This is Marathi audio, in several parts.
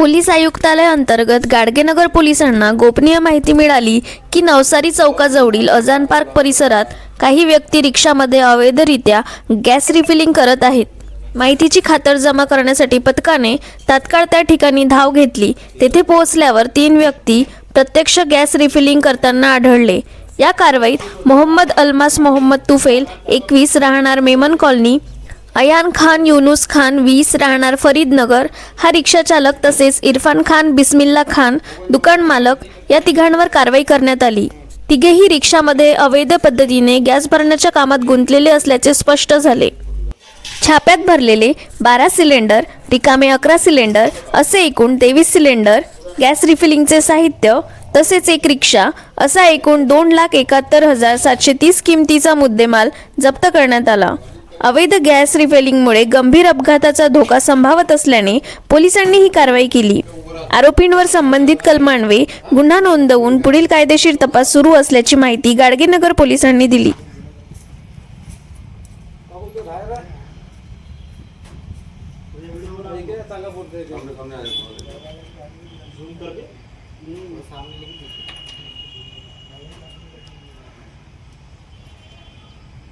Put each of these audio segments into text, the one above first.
पोलीस आयुक्तालय अंतर्गत गाडगेनगर पोलिसांना गोपनीय माहिती मिळाली की नवसारी चौकाजवळील अजान पार्क परिसरात काही व्यक्ती रिक्षामध्ये अवैधरित्या गॅस रिफिलिंग करत आहेत. माहितीची खातरजमा करण्यासाठी पथकाने तात्काळ त्या ठिकाणी धाव घेतली. तेथे पोहोचल्यावर तीन व्यक्ती प्रत्यक्ष गॅस रिफिलिंग करताना आढळले. या कारवाईत मोहम्मद अल्मास मोहम्मद तुफेल एकवीस राहणार मेमन कॉलनी अयान खान युनुस खान वीस राहणार फरीदनगर हा रिक्षाचालक तसेच इरफान खान बिस्मिल्ला खान दुकान मालक या तिघांवर कारवाई करण्यात आली. तिघेही रिक्षामध्ये अवैध पद्धतीने गॅस भरण्याच्या कामात गुंतलेले असल्याचे स्पष्ट झाले. छाप्यात भरलेले बारा सिलेंडर रिकामे अकरा सिलेंडर असे एकूण तेवीस सिलेंडर गॅस रिफिलिंगचे साहित्य तसेच एक रिक्षा असा एकूण दोन लाख एकाहत्तर हजार सातशे तीस किमतीचा मुद्देमाल जप्त करण्यात आला. अवैध गॅस रिफिलिंगमुळे गंभीर अपघाताचा धोका संभावत असल्याने पोलिसांनी ही कारवाई केली. आरोपींवर संबंधित कलमान्वये गुन्हा नोंदवून पुढील कायदेशीर तपास सुरू असल्याची माहिती गाडगेनगर पोलिसांनी दिली.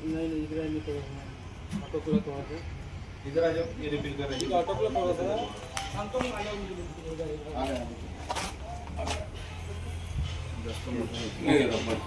नहीं नहीं इधर नहीं तो ऑटो पूरा थोड़ा सा इधर आ जाओ ये रिफिल कर रहे है, ऑटो पूरा थोड़ा सा हम तो आ जाओ हैं नहीं रबर.